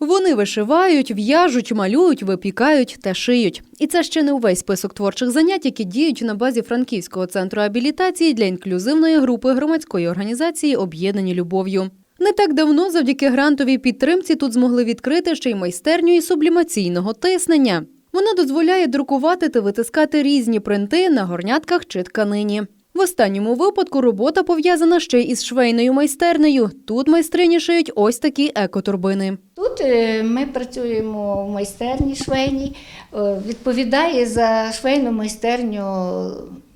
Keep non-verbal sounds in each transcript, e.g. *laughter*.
Вони вишивають, в'яжуть, малюють, випікають та шиють. І це ще не увесь список творчих занять, які діють на базі Франківського центру абілітації для інклюзивної групи громадської організації Об'єднані любов'ю. Не так давно, завдяки грантовій підтримці, тут змогли відкрити ще й майстерню із сублімаційного тиснення. Вона дозволяє друкувати та витискати різні принти на горнятках чи тканині. В останньому випадку робота пов'язана ще й із швейною майстернею. Тут майстрині шиють ось такі екотурбини. Тут е, ми працюємо в майстерні швейній. Е, Відповідає за швейну майстерню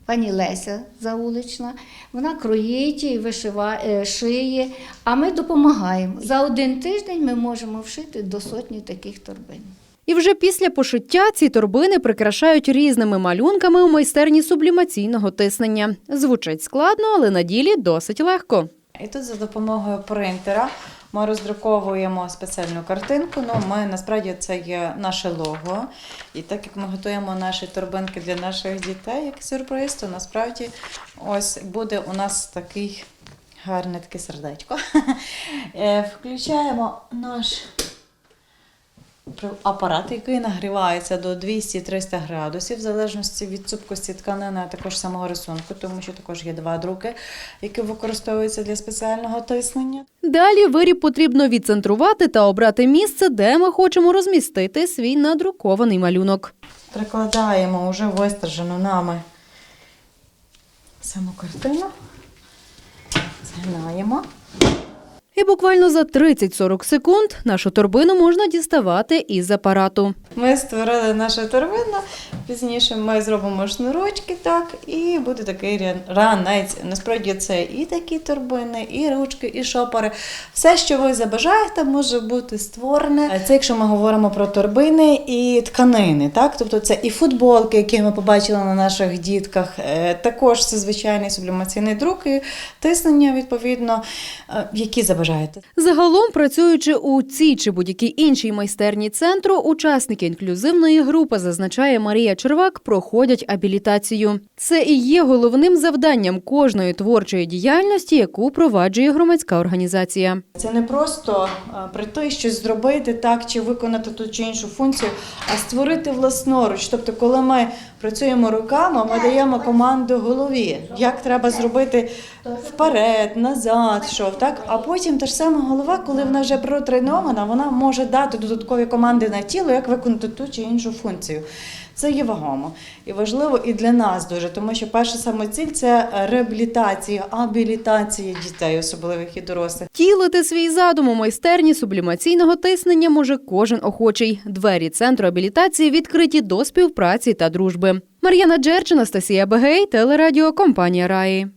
пані Леся Заулична. Вона кроїть і вишиває, шиє, а ми допомагаємо. За один тиждень ми можемо вшити до сотні таких торбин. І вже після пошиття ці торбини прикрашають різними малюнками у майстерні сублімаційного тиснення. Звучить складно, але на ділі досить легко. І тут за допомогою принтера ми роздруковуємо спеціальну картинку. Ну, ми насправді це є наше лого. І так як ми готуємо наші торбинки для наших дітей як сюрприз, то насправді ось буде у нас такий гарне таке сердечко. *laughs* Е, Включаємо наш апарат, який нагрівається до 200-300 градусів, в залежності від цупкості тканини, а також самого рисунку, тому що також є два друки, які використовуються для спеціального тиснення. Далі виріб потрібно відцентрувати та обрати місце, де ми хочемо розмістити свій надрукований малюнок. Прикладаємо вже вистражену нами саму картину, згинаємо. І буквально за 30-40 секунд нашу торбину можна діставати із апарату. Ми створили нашу торбину, пізніше ми зробимо шнурочки, так, і буде такий ранець. Насправді це і такі торбини, і ручки, і шопори. Все, що ви забажаєте, може бути створене. Це якщо ми говоримо про торбини і тканини, так? Тобто це і футболки, які ми побачили на наших дітках. Е, Також це звичайний сублімаційний друк і тиснення, відповідно, е, які забажаєте. Загалом, працюючи у цій чи будь-якій іншій майстерні центру, учасники інклюзивної групи, зазначає Марія Червак, проходять абілітацію. Це і є головним завданням кожної творчої діяльності, яку проваджує громадська організація. Це не просто е, прийти щось зробити так чи виконати ту чи іншу функцію, а створити власноруч. Тобто, коли ми працюємо руками, ми даємо команду голові, як треба зробити вперед, назад, що так. А потім та ж сама голова, коли вона вже протренована, вона може дати додаткові команди на тіло, як виконати ту чи іншу функцію. Це є вагомо і важливо і для нас дуже, тому що перша самоціль це реабілітація, абілітація дітей, особливих і дорослих. Тілити свій задум у майстерні сублімаційного тиснення може кожен охочий. Двері центру абілітації відкриті до співпраці та дружби. Мар'яна Джерч, Анастасія Бегей, телерадіо компанія Раї.